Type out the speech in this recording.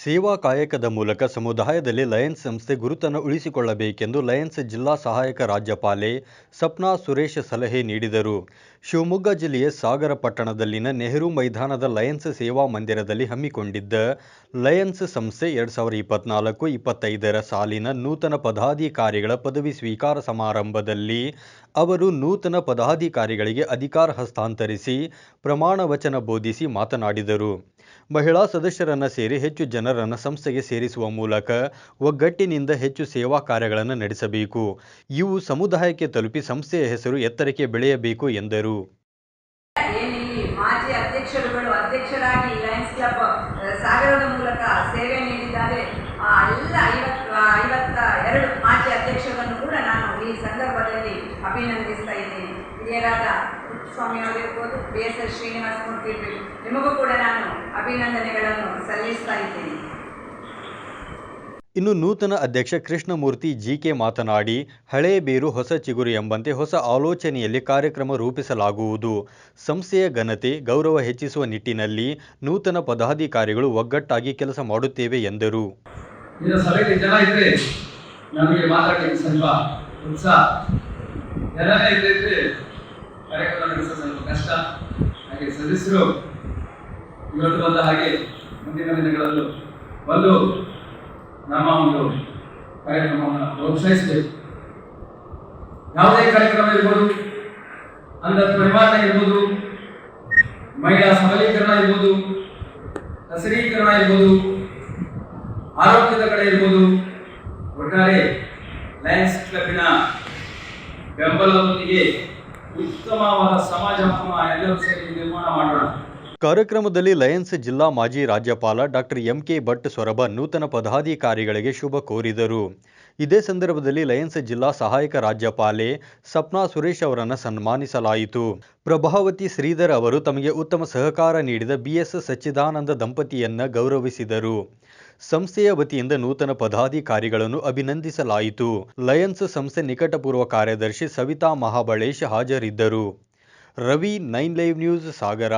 ಸೇವಾ ಕಾಯಕದ ಮೂಲಕ ಸಮುದಾಯದಲ್ಲಿ ಲಯನ್ಸ್ ಸಂಸ್ಥೆ ಗುರುತನ್ನು ಉಳಿಸಿಕೊಳ್ಳಬೇಕೆಂದು ಲಯನ್ಸ್ ಜಿಲ್ಲಾ ಸಹಾಯಕ ರಾಜ್ಯಪಾಲೆ ಸಪ್ನಾ ಸುರೇಶ್ ಸಲಹೆ ನೀಡಿದರು. ಶಿವಮೊಗ್ಗ ಜಿಲ್ಲೆಯ ಸಾಗರ ಪಟ್ಟಣದಲ್ಲಿನ ನೆಹರು ಮೈದಾನದ ಲಯನ್ಸ್ ಸೇವಾ ಮಂದಿರದಲ್ಲಿ ಹಮ್ಮಿಕೊಂಡಿದ್ದ ಲಯನ್ಸ್ ಸಂಸ್ಥೆ ಎರಡು ಸಾವಿರದ ಇಪ್ಪತ್ನಾಲ್ಕು ಇಪ್ಪತ್ತೈದರ ಸಾಲಿನ ನೂತನ ಪದಾಧಿಕಾರಿಗಳ ಪದವಿ ಸ್ವೀಕಾರ ಸಮಾರಂಭದಲ್ಲಿ ಅವರು ನೂತನ ಪದಾಧಿಕಾರಿಗಳಿಗೆ ಅಧಿಕಾರ ಹಸ್ತಾಂತರಿಸಿ ಪ್ರಮಾಣ ವಚನ ಬೋಧಿಸಿ ಮಾತನಾಡಿದರು. ಮಹಿಳಾ ಸದಸ್ಯರನ್ನ ಸೇರಿ ಹೆಚ್ಚು ಜನರನ್ನು ಸಂಸ್ಥೆಗೆ ಸೇರಿಸುವ ಮೂಲಕ ಒಗ್ಗಟ್ಟಿನಿಂದ ಹೆಚ್ಚು ಸೇವಾ ಕಾರ್ಯಗಳನ್ನು ನಡೆಸಬೇಕು. ಇವು ಸಮುದಾಯಕ್ಕೆ ತಲುಪಿ ಸಂಸ್ಥೆಯ ಹೆಸರು ಎತ್ತರಕ್ಕೆ ಬೆಳೆಯಬೇಕು ಎಂದರು. ಅಭಿನಂದಿಸ್ತಾ ಹಿರಿಯರಾದ Swamy ಅವರಿರ್ಬೋದು B S S Srinivasa Murthy ಇರ್ಬೋದು. ನಿಮಗೂ ಕೂಡ ನಾನು ಅಭಿನಂದನೆಗಳನ್ನು ಸಲ್ಲಿಸ್ತಾ ಇದ್ದೀನಿ. ಇನ್ನು ನೂತನ ಅಧ್ಯಕ್ಷ ಕೃಷ್ಣಮೂರ್ತಿ ಜಿಕೆ ಮಾತನಾಡಿ ಹಳೆಯ ಬೇರು ಹೊಸ ಚಿಗುರು ಎಂಬಂತೆ ಹೊಸ ಆಲೋಚನೆಯಲ್ಲಿ ಕಾರ್ಯಕ್ರಮ ರೂಪಿಸಲಾಗುವುದು. ಸಂಸ್ಥೆಯ ಘನತೆ ಗೌರವ ಹೆಚ್ಚಿಸುವ ನಿಟ್ಟಿನಲ್ಲಿ ನೂತನ ಪದಾಧಿಕಾರಿಗಳು ಒಗ್ಗಟ್ಟಾಗಿ ಕೆಲಸ ಮಾಡುತ್ತೇವೆ ಎಂದರು. ಇನ್ನು ಜನ ಇದ್ರೆ ನಮಗೆ ಕಾರ್ಯಕ್ರಮ ನಡೆಸಲು ಸ್ವಲ್ಪ ಕಷ್ಟ ಹಾಗೆ ಸದಸ್ಯರು ಇವತ್ತು ಬಂದ ಹಾಗೆ ಮುಂದಿನ ದಿನಗಳಲ್ಲೂ ಬಂದು ನಮ್ಮ ಒಂದು ಕಾರ್ಯಕ್ರಮವನ್ನು ಪ್ರೋತ್ಸಾಹಿಸಬೇಕು ಯಾವುದೇ ಕಾರ್ಯಕ್ರಮ ಇರ್ಬೋದು, ಅಂಧ ಪರಿಮಾಣ ಇರ್ಬೋದು, ಮಹಿಳಾ ಸಬಲೀಕರಣ ಇರ್ಬೋದು ಹಸಿರೀಕರಣ ಇರ್ಬೋದು, ಆರೋಗ್ಯದ ಕಡೆ ಇರ್ಬೋದು, ಒಟ್ಟಾರೆ ಲಯನ್ಸ್ ಕ್ಲಬ್ಬಿನ ಬೆಂಬಲದೊಂದಿಗೆ ಉತ್ತಮವಾದ ಸಮಾಜವನ್ನು ಎಲ್ಲರೂ ಸೇರಿ ನಿರ್ಮಾಣ ಮಾಡೋಣ. ಕಾರ್ಯಕ್ರಮದಲ್ಲಿ ಲಯನ್ಸ್ ಜಿಲ್ಲಾ ಮಾಜಿ ರಾಜ್ಯಪಾಲ ಡಾಕ್ಟರ್ ಎಂಕೆ ಭಟ್ ಸೊರಬ ನೂತನ ಪದಾಧಿಕಾರಿಗಳಿಗೆ ಶುಭ ಕೋರಿದರು. ಇದೇ ಸಂದರ್ಭದಲ್ಲಿ ಲಯನ್ಸ್ ಜಿಲ್ಲಾ ಸಹಾಯಕ ರಾಜ್ಯಪಾಲೆ ಸಪ್ನಾ ಸುರೇಶ್ ಅವರನ್ನು ಸನ್ಮಾನಿಸಲಾಯಿತು. ಪ್ರಭಾವತಿ ಶ್ರೀಧರ್ ಅವರು ತಮಗೆ ಉತ್ತಮ ಸಹಕಾರ ನೀಡಿದ ಬಿಎಸ್ ಸಚ್ಚಿದಾನಂದ ದಂಪತಿಯನ್ನ ಗೌರವಿಸಿದರು. ಸಂಸ್ಥೆಯ ವತಿಯಿಂದ ನೂತನ ಪದಾಧಿಕಾರಿಗಳನ್ನು ಅಭಿನಂದಿಸಲಾಯಿತು. ಲಯನ್ಸ್ ಸಂಸ್ಥೆ ನಿಕಟಪೂರ್ವ ಕಾರ್ಯದರ್ಶಿ ಸವಿತಾ ಮಹಾಬಳೇಶ್ ಹಾಜರಿದ್ದರು. Ravi, nine live news, Sagara.